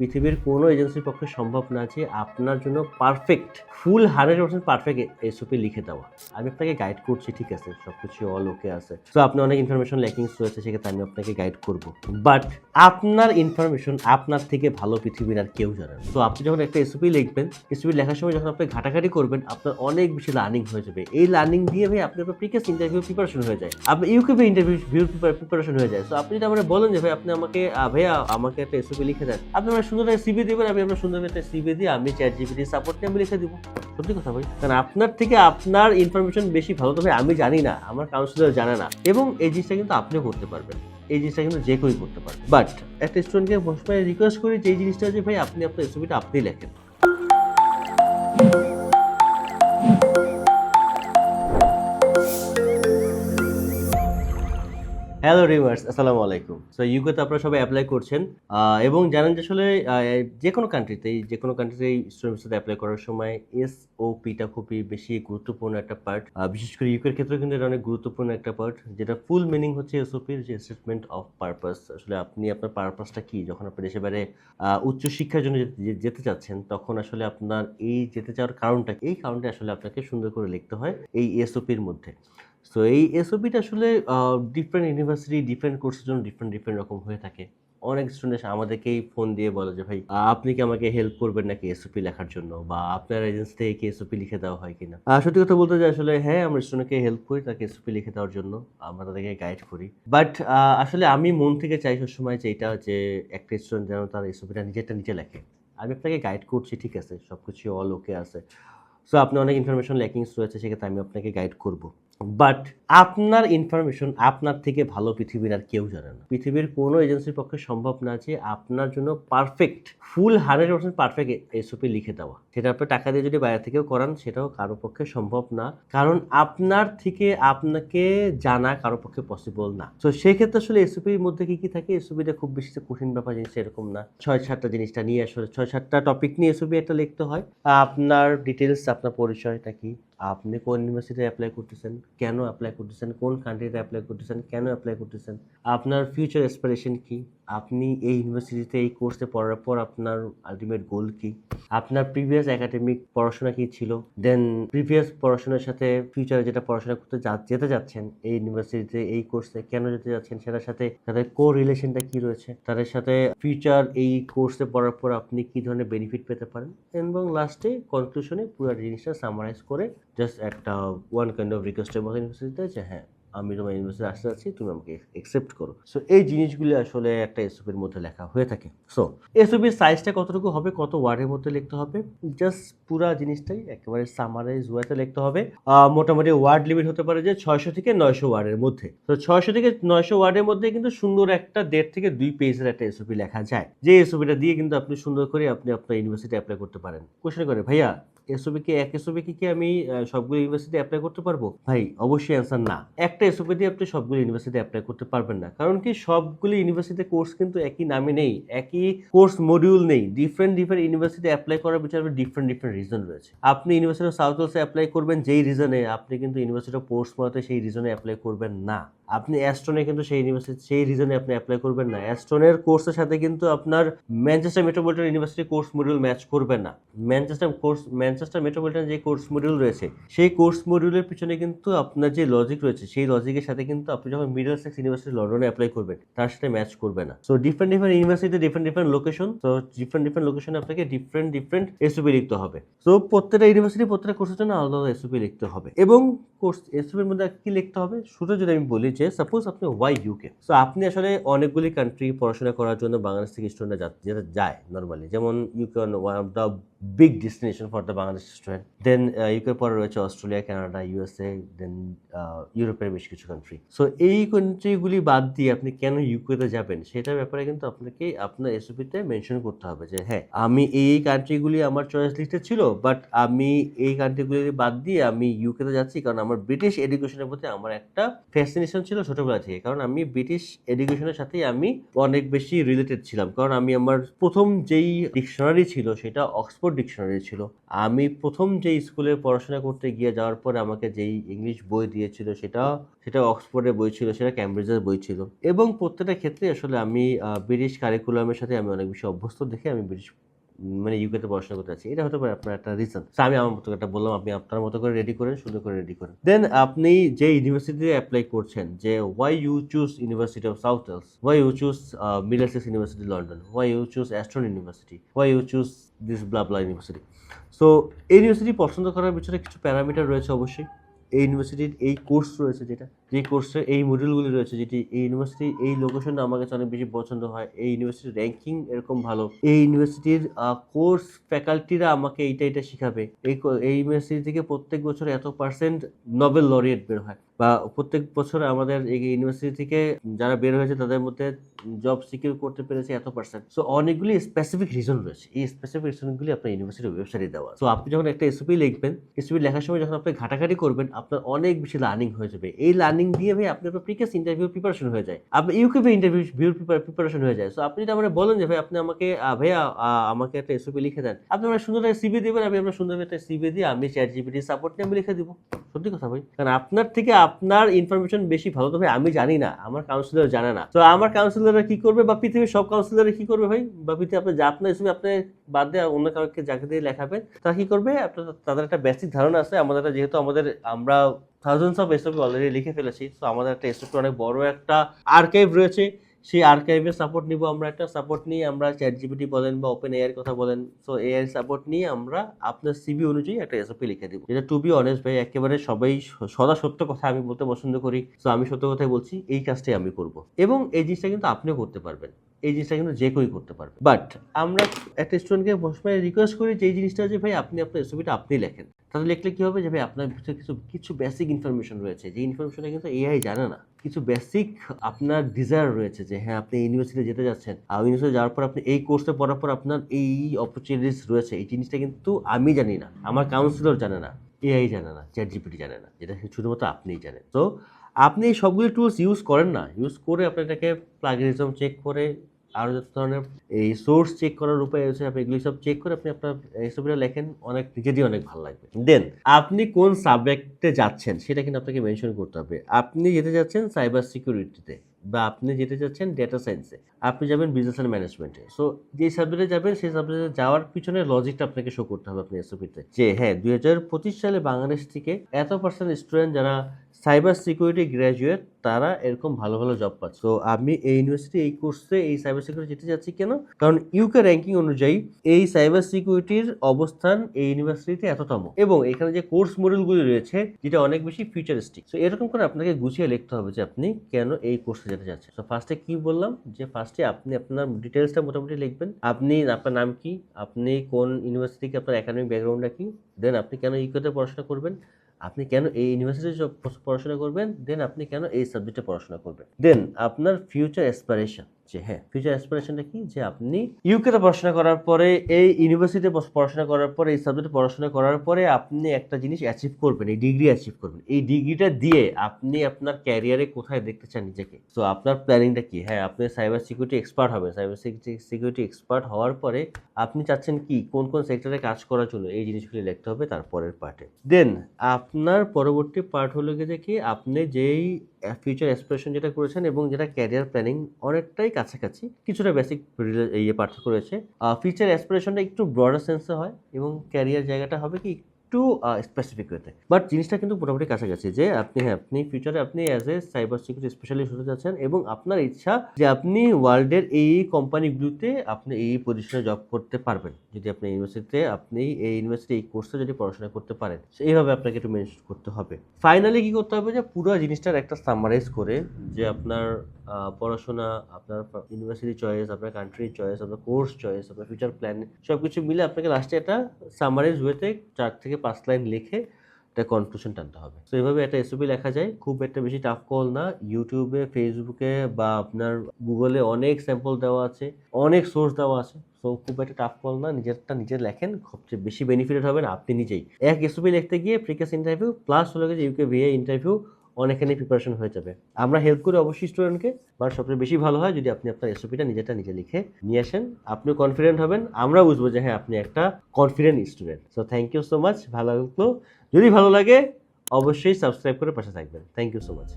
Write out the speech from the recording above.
পৃথিবীর কোনো এজেন্সির পক্ষে সম্ভব না যে আপনার জন্য perfect full hundred percent perfect SOP লিখে দেওয়া। আমি আপনাকে গাইড করছি, ঠিক আছে? সব কিছু অল ওকে আছে। তো আপনি অনেক ইনফরমেশন ল্যাকিংস রয়েছে, সেক্ষেত্রে আমি আপনাকে গাইড করব। বাট আপনার ইনফরমেশন আপনার থেকে ভালো পৃথিবীর আর কেউ জানেন তো আপনি যখন একটা এসওপি লিখবেন এসওপি লেখার সময় যখন আপনি ঘাটাঘাটি করবেন, আপনার অনেক বেশি লার্নিং হয়ে যাবে। এই লার্নিং দিয়ে ভাই আপনি আপনার প্রিকেস ইন্টারভিউ প্রিপারেশন হয়ে যায়। আপনি ইউকিউবে ইন্টারভিউ প্রিপারেশন হয়ে যায়। তো আপনি যদি আমরা বলেন যে ভাই, আপনি আমাকে ভাইয়া, আমাকে একটা এসওপি লিখে দেন, আপনি সুন্দর একটা সিবি দেবেন, আমি আপনার সুন্দর একটা সিবি দিয়ে আমি চ্যাট জিপিটি সাপোর্ট নিয়ে আমি লিখে দিব। সত্যি কথা ভাই, কারণ আপনার থেকে আপনার ইনফরমেশন বেশি ভালো, তবে আমি জানি না, আমার কাউন্সিলার জানে না। এবং এই জিনিসটা কিন্তু আপনিও করতে পারবেন, এই জিনিসটা কিন্তু যে কেউই করতে পারবে। বাট একটা স্টুডেন্টকে রিকোয়েস্ট করি যে, এই জিনিসটা যে ভাই আপনি আপনার এসবিটা আপনি লেখেন। হ্যালো রিভার্স আসসালামু আলাইকুম সো ইউকেতে আপনারা সবাই অ্যাপ্লাই করছেন এবং জানেন যে আসলে যে কোনো কান্ট্রিতেই যে কোনো কান্ট্রিতেই স্টুডেন্টের সাথে অ্যাপ্লাই করার সময় এস ও পিটা খুবই বেশি গুরুত্বপূর্ণ একটা পার্ট বিশেষ করে ইউকের ক্ষেত্রে কিন্তু এটা অনেক গুরুত্বপূর্ণ একটা পার্ট যেটা ফুল মিনিং হচ্ছে এস এসওপির যে স্টেটমেন্ট অফ পারপাস আসলে আপনি আপনার পারপাসটা কি? যখন আপনি দেশে বাইরে উচ্চশিক্ষার জন্য যেতে- চাচ্ছেন, তখন আসলে আপনার এই যেতে চাওয়ার কারণটা? এই কারণটা আসলে আপনাকে সুন্দর করে লিখতে হয় এই এসওপির মধ্যে। সো এই এসওপিটা আসলে ডিফারেন্ট ইউনিভার্সিটি ডিফারেন্ট কোর্সের জন্য ডিফারেন্ট ডিফারেন্ট রকম হয়ে থাকে। অনেক স্টুডেন্ট আমাদেরকেই ফোন দিয়ে বলে যে, ভাই আপনি কি আমাকে হেল্প করবেন নাকি এসওপি লেখার জন্য? বা আপনার এজেন্সি থেকে কি এসওপি লিখে দেওয়া হয় কিনা? সত্যি কথা বলতে যে, আসলে হ্যাঁ আমরা স্টুডেন্টকে হেল্প করি, তাকে এসওপি লিখে দেওয়ার জন্য। আমরা তাদেরকে গাইড করি। বাট আসলে আমি মন থেকে চাই সবসময় যে, এটা যে একটা স্টুডেন্ট যেন তার এসওপিটা নিজেরটা নিজে লেখে। আমি আপনাকে গাইড করছি, ঠিক আছে? সব কিছু অল ওকে আছে। সো আপনি অনেক ইনফরমেশন ল্যাকিংস রয়েছে, সেক্ষেত্রে আমি আপনাকে গাইড করব। বাট আপনার ইনফরমেশন আপনার থেকে ভালো পৃথিবীর আর কেউ জানে না। পৃথিবীর কোনো এজেন্সির পক্ষে সম্ভব না যে আপনার জন্য perfect full hundred perfect SOP লিখে দেওয়া। সেটা আপনি টাকা দিয়ে যদি বাইরে থেকেও করান, সেটাও কারও পক্ষে সম্ভব না। কারণ আপনার থেকে আপনাকে জানা কারও পক্ষে পসিবল না। তো সেক্ষেত্রে আসলে এসওপির মধ্যে কি কি থাকে? এসওপিটা খুব বেশি কঠিন ব্যাপার জিনিস এরকম না। ছয় সাতটা জিনিসটা নিয়ে আসলে, ছয় সাতটা টপিক নিয়ে এসওপি একটা লিখতে হয়। আপনার ডিটেলস আপনার পরিচয়টা কি? আপনি কোন ইউনিভার্সিটি অ্যাপ্লাই করতেছেন? কেন অ্যাপ্লাই করতেছেন? কোন কান্ট্রিতে অ্যাপ্লাই করতেছেন? কেন অ্যাপ্লাই করতেছেন? আপনার ফিউচার অ্যাসপিরেশন কি? আপনি এই ইউনিভার্সিটিতে এই কোর্সে পড়ার পর আপনার আলটিমেট গোল কি? আপনার প্রিভিয়াস একাডেমিক পড়াশোনা কি ছিল? দেন প্রিভিয়াস পড়াশোনার সাথে ফিউচারে যেটা পড়াশোনা করতে যেতে যাচ্ছেন, এই ইউনিভার্সিটিতে এই কোর্সে কেন যেতে যাচ্ছেন? সেটার সাথে তাদের কো রিলেশনটা কি রয়েছে? তাদের সাথে ফিউচার এই কোর্সে পড়ার পর আপনি কি ধরনের বেনিফিট পেতে পারেন? এবং লাস্টে কনক্লুশনে পুরো জিনিসটা সামারাইজ করে জাস্ট একটা ওয়ান কাইন্ড অফ রিকোয়েস্টের মতো ইউনিভার্সিটিতে যে হ্যাঁ আমি তোমার ইউনিভার্সিটি আসতে যাচ্ছি, তুমি আমাকে একসেপ্ট করো। সো এই জিনিসগুলি আসলে একটা এসওপির মধ্যে লেখা হয়ে থাকে। সো এসওপির সাইজটা কতটুকু হবে, কত ওয়ার্ডের মধ্যে লিখতে হবে? জাস্ট পুরা জিনিসটাই একেবারে সামারাইজ ওয়াতে লিখতে হবে। মোটামুটি ওয়ার্ড লিমিট হতে পারে যে ছয়শো থেকে নয়শো ওয়ার্ডের মধ্যে। তো ছয়শো থেকে নয়শো ওয়ার্ডের মধ্যে কিন্তু সুন্দর একটা দেড় থেকে দুই পেজের একটা এসওপি লেখা যায়। যে এসওপিটা দিয়ে কিন্তু আপনি সুন্দর করে আপনি আপনার ইউনিভার্সিটি অ্যাপ্লাই করতে পারেন। কোশ্চেন করে, ভাইয়া এসওপি কি, এক এসওপি কি আমি সবগুলো ইউনিভার্সিটি অ্যাপ্লাই করতে পারব? ভাই, অবশ্যই অ্যান্সার না। একটা এসওপি দিয়ে আপনি সবগুলো ইউনিভার্সিটি অ্যাপ্লাই করতে পারবেন না। কারণ কি, সবগুলো ইউনিভার্সিটি কোর্স কিন্তু একই নামে নেই, একই কোর্স মডিউল নেই। ডিফারেন্ট ডিফারেন্ট ইউনিভার্সিটি অ্যাপ্লাই করার বিচার ডিফারেন্ট ডিফারেন্ট রিজন রয়েছে। আপনি ইউনিভার্সিটি অফ সাউথ ওয়েলসে অ্যাপ্লাই করবেন যেই রিজনে আপনি কিন্তু ইউনিভার্সিটি অফ পোর্টসমাউথে সেই রিজনে অ্যাপ্লাই করবেন না। আপনি অ্যাস্টনে কিন্তু সেই ইউনিভার্সিটি সেই রিজনে আপনি অ্যাপ্লাই করবেন না। অ্যাস্টনের কোর্সের সাথে কিন্তু আপনার Manchester Metropolitan University course module match করবে না। ম্যানচেস্টার কোর্স ম্যানচেস্টার মেট্রোপলিটন যে কোর্স মডিউল রয়েছে, সেই কোর্স মডিউলের পিছনে কিন্তু আপনার যে লজিক রয়েছে, সেই লজিকের সাথে কিন্তু আপনি যখন মিডল সেক্স ইউনিভার্সিটি লন্ডনে অ্যাপ্লাই করবেন, তার সাথে ম্যাচ করবে না। সো ডিফারেন্ট ডিফারেন্ট ইউনিভার্সিটিতে ডিফারেন্ট ডিফারেন্ট লোকেশন তো ডিফারেন্ট ডিফারেন্ট লোকেশনে আপনাকে ডিফারেন্ট ডিফারেন্ট এসওপি লিখতে হবে। সো প্রত্যেকটা ইউনিভার্সিটি প্রত্যেকটা কোর্সের জন্য আলাদা আলাদা এসওপি লিখতে হবে। এবং কোর্স এসওপির মধ্যে কি লিখতে হবে? শুরু যদি আমি বলি যে সাপোজ আপনি ওয়াই ইউকে সো আপনি আসলে অনেকগুলি কান্ট্রি পড়াশোনা করার জন্য বাংলাদেশ থেকে স্টুডেন্টরা যেতে যায় নর্মালি যেমন UK one of the big destination for the Bangladesh student then UK পরে রয়েছে অস্ট্রেলিয়া কানাডা ইউএসএ দেন ইউরোপের বেশ কিছু কান্ট্রি সো এই কান্ট্রিগুলি বাদ দিয়ে আপনি কেন ইউকেতে যাবেন? সেটার ব্যাপারে কিন্তু আপনাকে আপনার এসওপিতে মেনশন করতে হবে যে হ্যাঁ আমি এই কান্ট্রিগুলি আমার চয়েস লিস্টে ছিল বাট আমি এই কান্ট্রিগুলি বাদ দিয়ে আমি ইউকেতে যাচ্ছি, কারণ আমার আমার ব্রিটিশ এডুকেশনের প্রতি আমার একটা ফ্যাসিনেশন ছিল ছোটবেলা থেকে। কারণ আমি ব্রিটিশ এডুকেশনের সাথেই আমি অনেক বেশি রিলেটেড ছিলাম। কারণ আমি আমার প্রথম যেই ডিকশনারি ছিল সেটা অক্সফোর্ড ডিকশনারি ছিল। আমি প্রথম যেই স্কুলে পড়াশোনা করতে গিয়ে যাওয়ার পরে আমাকে যেই ইংলিশ বই দিয়েছিল সেটা সেটা অক্সফোর্ডের বই ছিল, সেটা ক্যামব্রিজের বই ছিল। এবং প্রত্যেকটা ক্ষেত্রে আসলে আমি ব্রিটিশ কারিকুলামের সাথে আমি অনেক বেশি অভ্যস্ত দেখে আমি ব্রিটিশ মানে ইউকেতে পড়াশোনা করতে আছি এটা হতে পারে আপনার একটা রিজন আমি আমার মতো একটা বললাম, আপনি আপনার মতো করে রেডি করেন, সুন্দর করে রেডি করেন। দেন আপনি যে ইউনিভার্সিটিতে অ্যাপ্লাই করছেন, যে why you choose University of South Wales why you choose Middlesex University London why you choose Aston University why you choose this blah blah university so এই ইউনিভার্সিটি পছন্দ করার পিছনে কিছু প্যারামিটার রয়েছে অবশ্যই। এই ইউনিভার্সিটির এই কোর্স রয়েছে যেটা, যে কোর্সে এই মডিউলগুলি রয়েছে, যেটি এই ইউনিভার্সিটি এই লোকেশনটা আমার কাছে অনেক বেশি পছন্দ হয়। এই ইউনিভার্সিটির র্যাঙ্কিং এরকম ভালো। এই ইউনিভার্সিটির কোর্স ফ্যাকাল্টিরা আমাকে এইটা এটা শেখাবে। এই এই ইউনিভার্সিটি থেকে প্রত্যেক বছর এত পার্সেন্ট নোবেল লরিয়েট বের হয়। বা প্রত্যেক বছর আমাদের এই ইউনিভার্সিটি থেকে যারা বের হয়েছে, তাদের মধ্যে জব সিকিউর করতে পেরেছে এত পার্সেন্ট সো অনেকগুলি স্পেসিফিক রিজন রয়েছে। এই স্পেসিফিক রিজনগুলি আপনার ইউনিভার্সিটির ওয়েবসাইটে দেওয়া সো আপনি যখন একটা এসপি লিখবেন এসপি লেখার সময় যখন আপনি ঘাটাঘাটি করবেন, আপনার অনেক বেশি লার্নিং হয়ে যাবে। এই লার্নিং দিয়ে ভাই আপনি আপনার প্রিকেস ইন্টারভিউ প্রিপারেশন হয়ে যায়। আপনি ইউকেপি ইন্টারভিউ ভিউর প্রিপারেশন হয়ে যায়। সো আপনি যদি আমার বলেন যে ভাই, আপনি আমাকে ভাইয়া আমাকে একটা এসপি লিখে দেন। আপনি আমার সুন্দর একটা সিভি দেবেন, আমি আপনার সুন্দর একটা সিভি দিয়ে, আমি চ্যাট জিপিটি সাপোর্ট নিয়ে আমি লিখে দিব। সত্যি কথা ভাই। কারণ আপনার থেকে আপনার ইনফরমেশন বেশি ভালো। তবে আমি জানি না, আমার কাউন্সিলর জানে না। তো আমার কাউন্সিলররা কি করবে বা পৃথিবীর সব কাউন্সিলররা কি করবে ভাই? বা পৃথিবী আপনি যা আপনার হিসেবে আপনি বাদ দিয়ে অন্য কাউকে যাকে দিয়ে লেখাবেন তারা কি করবে? আপনার তাদের একটা বেসিক ধারণা আছে। আমাদের যেহেতু আমাদের আমরা থাউজেন্ডস অফ এসওপি অলরেডি লিখে ফেলেছি তো আমাদের একটা এসওপি অনেক বড় একটা আর্কাইভ রয়েছে। সেই আর্কাইভের সাপোর্ট নিব, আমরা একটা সাপোর্ট নিয়ে আমরা চ্যাট জিপিটি বলেন বা ওপেন এআইয়ের কথা বলেন সো এআই সাপোর্ট নিয়ে আমরা আপনার সিবি অনুযায়ী একটা এসওপি লিখে দিব। যেটা টু বি অনেস্ট ভাই, একেবারে সবাই সদা সত্য কথা আমি বলতে পছন্দ করি সো আমি সত্য কথাই বলছি, এই কাজটাই আমি করব। এবং এই জিনিসটা কিন্তু আপনিও করতে পারবেন। এই জিনিসটা কিন্তু যে কেউই করতে পারবে। বাট আমরা একটা স্টুডেন্টকে রিকোয়েস্ট করি যে, এই জিনিসটা যে ভাই আপনি আপনার এসওপিটা আপনি লেখেন। তাহলে লিখলে কী হবে যে, ভাই আপনার ভিতরে কিছু কিছু বেসিক ইনফরমেশন রয়েছে। যে ইনফরমেশনটা কিন্তু এআই জানে না। কিছু বেসিক আপনার ডিজায়ার রয়েছে যে হ্যাঁ আপনি ইউনিভার্সিটি যেতে যাচ্ছেন। আর ইউনিভার্সিটি যাওয়ার পর আপনি এই কোর্সে পড়ার পর আপনার এই অপরচুনিটিস রয়েছে। এই জিনিসটা কিন্তু আমি জানি না। আমার কাউন্সিলর জানে না। এআই জানে না। চ্যাট জিপিটি জানে না। যেটা শুধুমাত্র আপনিই জানেন। তো আপনি সবগুলো টুলস ইউজ করেন না। ইউজ করে আপনি এটাকে প্লাগরিজম চেক করে আরও যত ধরনের এই সোর্স চেক করার উপায় আছে, আপনি এগুলি সব চেক করে আপনি আপনার এসবটা লেখেন, অনেক, নিজেরই অনেক ভালো লাগবে। দেন আপনি কোন সাবজেক্টে যাচ্ছেন, সেটা কিন্তু আপনাকে মেনশন করতে হবে। আপনি যেতে যাচ্ছেন সাইবার সিকিউরিটিতে বা আপনি যেতে যাচ্ছেন ডেটা সায়েন্সে আপনি যাবেন বিজনেস অ্যান্ড ম্যানেজমেন্টে সো যে সাবজেক্টে যাবেন, সেই সাবজেক্টে যাওয়ার পিছনে লজিকটা আপনাকে শো করতে হবে আপনি এসওপিতে যে হ্যাঁ দুই হাজার পঁচিশ সালে বাংলাদেশ থেকে এত পার্সেন্ট স্টুডেন্ট যারা সাইবার সিকিউরিটি গ্র্যাজুয়েট তারা এরকম ভালো ভালো জব পাচ্ছে। তো আমি এই ইউনিভার্সিটি এই কোর্সে এই সাইবার সিকিউরিটি যেতে যাচ্ছি কেন? কারণ ইউকে র্যাঙ্কিং অনুযায়ী এই সাইবার সিকিউরিটির অবস্থান এই ইউনিভার্সিটিতে এততম। এবং এখানে যে কোর্স মডিউলগুলি রয়েছে, যেটা অনেক বেশি ফিউচারিস্টিক তো এরকম করে আপনাকে গুছিয়ে লিখতে হবে যে আপনি কেন এই কোর্সে যেতে যাচ্ছেন তো ফার্স্টে কি বললাম? যে ফার্স্টে আপনি আপনার ডিটেলসটা মোটামুটি লিখবেন। আপনি আপনার নাম কি? আপনি কোন ইউনিভার্সিটি থেকে আপনার একাডেমিক ব্যাকগ্রাউন্ডটা কি? দেন আপনি কেন ইউকেতে পড়াশোনা করবেন? আপনি কেন এই ইউনিভার্সিটি পড়াশোনা করবেন? দেন আপনি কেন এই সাবজেক্টে পড়াশোনা করবেন? দেন আপনার ফিউচার অ্যাসপিরেশন যে হ্যাঁ ফিউচার অ্যাসপিরেশনটা কি? যে আপনি ইউকেতে পড়াশোনা করার পরে, এই ইউনিভার্সিটিতে পড়াশোনা করার পরে, এই সাবজেক্টে পড়াশোনা করার পরে আপনি একটা জিনিস অ্যাচিভ করবেন, এই ডিগ্রি অ্যাচিভ করবেন। এই ডিগ্রিটা দিয়ে আপনি আপনার ক্যারিয়ারে কোথায় দেখতে চান নিজেকে? তো আপনার প্ল্যানিংটা কি? হ্যাঁ আপনি সাইবার সিকিউরিটি এক্সপার্ট হবেন। সাইবার সিকিউরিটি এক্সপার্ট হওয়ার পরে আপনি চাচ্ছেন কি? কোন কোন সেক্টরে কাজ করার জন্য? এই জিনিসগুলি লিখতে হবে তারপরের পার্টে দেন আপনার পরবর্তী পার্ট হলো গিয়ে যে কি? আপনি যেই ফিউচার এক্সপ্রেশন যেটা করেছেন এবং যেটা ক্যারিয়ার প্ল্যানিং অনেকটাই কাছাকাছি, কিছুটা বেসিক ইয়ে পার্থক্য রয়েছে। ফিউচার এক্সপ্রেশনটা একটু ব্রডার সেন্সে হয় এবং ক্যারিয়ার জায়গাটা হবে কি একটু স্পেসিফিক ওয়েতে বাট জিনিসটা কিন্তু মোটামুটি কাছাকাছি যে আপনি হ্যাঁ আপনি ফিউচারে আপনি as a cyber security specialist হতে যাচ্ছেন এবং আপনার ইচ্ছা যে আপনি ওয়ার্ল্ডের এই কোম্পানিগুলোতে আপনি এই পজিশনে জব করতে পারবেন। যদি আপনি ইউনিভার্সিটিতে আপনি এই ইউনিভার্সিটি এই কোর্সে যদি পড়াশোনা করতে পারেন এইভাবে আপনাকে একটু মেনশন করতে হবে। ফাইনালি কি করতে হবে যে পুরো জিনিসটার একটা সামারাইজ করে যে আপনার পড়াশোনা, আপনার ইউনিভার্সিটি চয়েস আপনার কান্ট্রি চয়েস আপনার কোর্স চয়েস আপনার ফিউচার প্ল্যান সব কিছু মিলে আপনাকে লাস্টে একটা সামারাইজ ওয়েতে চার থেকে পাঁচ লাইন লিখে একটা কনক্লুশন টানতে হবে। তো এইভাবে একটা এসওপি লেখা যায়। খুব একটা বেশি টাফ কল না। ইউটিউবে ফেসবুকে বা আপনার গুগলে অনেক স্যাম্পল দেওয়া আছে, অনেক সোর্স দেওয়া আছে। সো খুব একটা টাফ কল না। নিজেরটা নিজে লেখেন, সবচেয়ে বেশি বেনিফিটেড হবেন আপনি নিজেই। এক এসওপি লিখতে গিয়ে প্রিকেস ইন্টারভিউ প্লাস হলো গিয়ে ইউকে ভিএ ইন্টারভিউ অনেকখানি প্রিপারেশন হয়ে যাবে। আমরা হেল্প করি অবশ্যই স্টুডেন্টকে বাট সবচেয়ে বেশি ভালো হয় যদি আপনি আপনার এসওপিটা নিজেটা নিজে লিখে নিয়ে আসেন। আপনিও কনফিডেন্ট হবেন, আমরা বুঝব যে হ্যাঁ আপনি একটা confident student so thank you so much ভালো লাগল। যদি ভালো লাগে, অবশ্যই সাবস্ক্রাইব করে পাশে থাকবেন। Thank you so much